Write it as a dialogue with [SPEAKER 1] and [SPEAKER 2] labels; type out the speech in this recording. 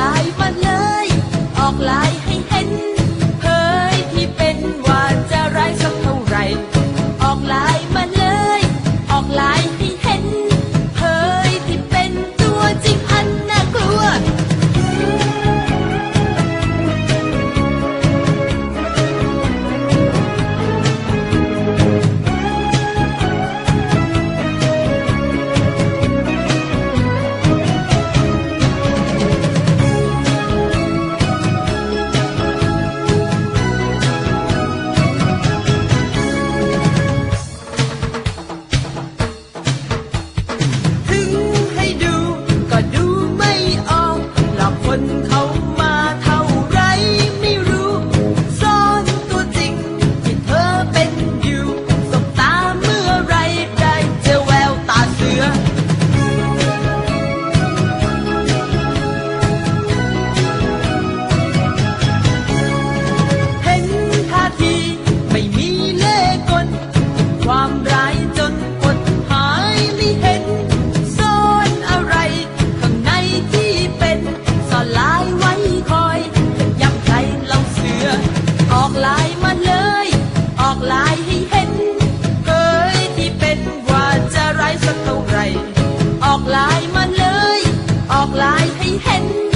[SPEAKER 1] ลายมาเลย ออกลายให้ 很。